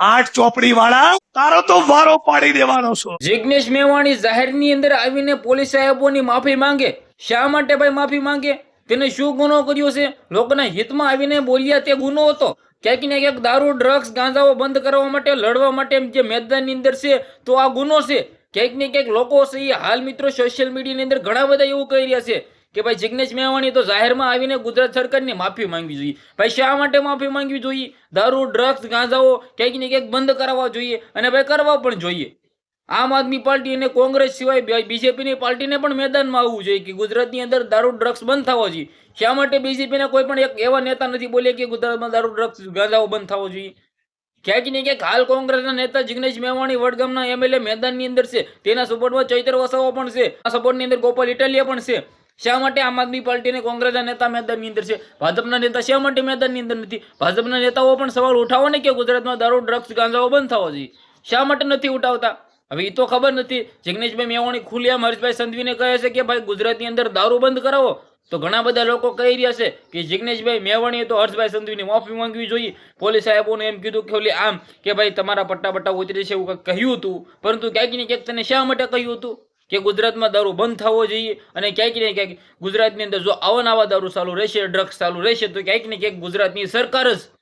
આઠ ચોપડી વાળા તારો તો વારો પાડી દેવાનો છો. જિગ્નેશ મેવાણી જાહેરની અંદર આવીને પોલીસ સાહેબોની માફી માંગે. શા માટે ભાઈ માફી માંગે? તેને શું ગુનો કર્યો છે? લોકોના હિતમાં આવીને બોલ્યા તે ગુનો હતો. ક્યાંક ને ક્યાંક દારૂ, ડ્રગ્સ, ગાંજાઓ બંધ કરવા માટે, લડવા માટે જે મેદાનની અંદર છે, તો આ ગુનો છે. ક્યાંક ને ક્યાંક લોકો છે હાલ મિત્રો સોશિયલ મીડિયાની અંદર ઘણા બધા એવું કહી રહ્યા છે. કે ભાઈ જિગ્નેશ મેવાણી તો જાહેરમાં આવીને ગુજરાત સરકારની માફી માંગવી જોઈએ. ભાઈ શા માટે માફી માંગવી જોઈએ? દારૂ ડ્રગ્સ ગાંજાઓ ક્યાંક ને ક્યાંક બંધ કરાવવા જોઈએ અને ભાઈ કરવા પણ જોઈએ. આમ આદમી પાર્ટી અને કોંગ્રેસ સિવાય બીજેપીની પાર્ટીને પણ મેદાનમાં આવવું જોઈએ કે ગુજરાતની અંદર દારૂ ડ્રગ્સ બંધ થવો જોઈએ. શા માટે બીજેપીના કોઈ પણ એક એવા નેતા નથી બોલ્યા કે ગુજરાતમાં દારૂ ડ્રગ્સ ગાંજાઓ બંધ થવો જોઈએ? ક્યાંક ને ક્યાંક હાલ કોંગ્રેસના નેતા જિગ્નેશ મેવાણી વડગામના એમએલએ મેદાનની અંદર છે. તેના સપોર્ટમાં ચૈતર વસાવા પણ છે. આ સપોર્ટની અંદર ગોપાલ ઇટાલિયા પણ છે. શા માટે આમ આદમી પાર્ટી અને કોંગ્રેસના નેતા મેદાનની અંદર છે? ભાજપના નેતા શા માટે મેદાનની અંદર નથી? ભાજપના નેતાઓ પણ સવાલ ઉઠાવો ને કે ગુજરાતમાં દારૂ, ડ્રગ્સ, ગાંજાઓ બંધ થવો જોઈએ. શા માટે નથી ઉઠાવતા? હવે એ તો ખબર નથી. જિગ્નેશભાઈ મેવાણી ખુલ્યા હર્ષભાઈ સંધવીને કહે છે કે ભાઈ ગુજરાતની અંદર દારૂ બંધ કરાવો. તો ઘણા બધા લોકો કહી રહ્યા છે કે જિગ્નેશભાઈ મેવાણીએ તો હર્ષભાઈ સંધવીની માફી માંગવી જોઈએ. પોલીસ સાહેબોને એમ કીધું કે ઓલી આમ કે ભાઈ તમારા પટ્ટા બટ્ટા ઉતરી છે એવું કહ્યું હતું. પરંતુ ક્યાંક ને ક્યાંક તને શા માટે કહ્યું હતું? કે ગુજરાતમાં દારૂ બંધ થવો જોઈએ અને ક્યાંક ને ક્યાંક ગુજરાતની અંદર જો આવા નવા દારૂ ચાલુ રહેશે ડ્રગ્સ ચાલુ રહેશે, તો ક્યાંક ને ક્યાંક ગુજરાતની સરકાર જ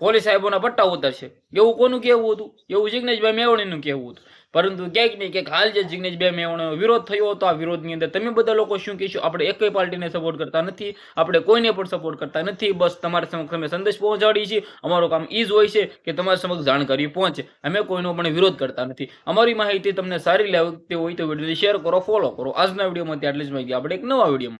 પોલીસ સાહેબોના પટ્ટા ઉતરશે. એવું કોનું કહેવું હતું? એવું જિગ્નેશભાઈ મેવણીનું કહેવું હતું. પરંતુ ક્યાંક નહીં ક્યાંક હાલ જે જિગ્નેશભાઈ મેવણીનો વિરોધ થયો હતો, આ વિરોધની અંદર તમે બધા લોકો શું કહેશો? આપણે એકય પાર્ટીને સપોર્ટ કરતા નથી, આપણે કોઈને પણ સપોર્ટ કરતા નથી. બસ તમારા સમક્ષ અમે સંદેશ પહોંચાડીએ છીએ. અમારું કામ એ જ હોય છે કે તમારા સમક્ષ જાણકારી પહોંચે. અમે કોઈનો પણ વિરોધ કરતા નથી. અમારી માહિતી તમને સારી લાગતી હોય તો વીડિયો શેર કરો ફોલો કરો. આજના વિડીયોમાં આટલી જ. માહિતી આપણે એક નવા વિડીયોમાં.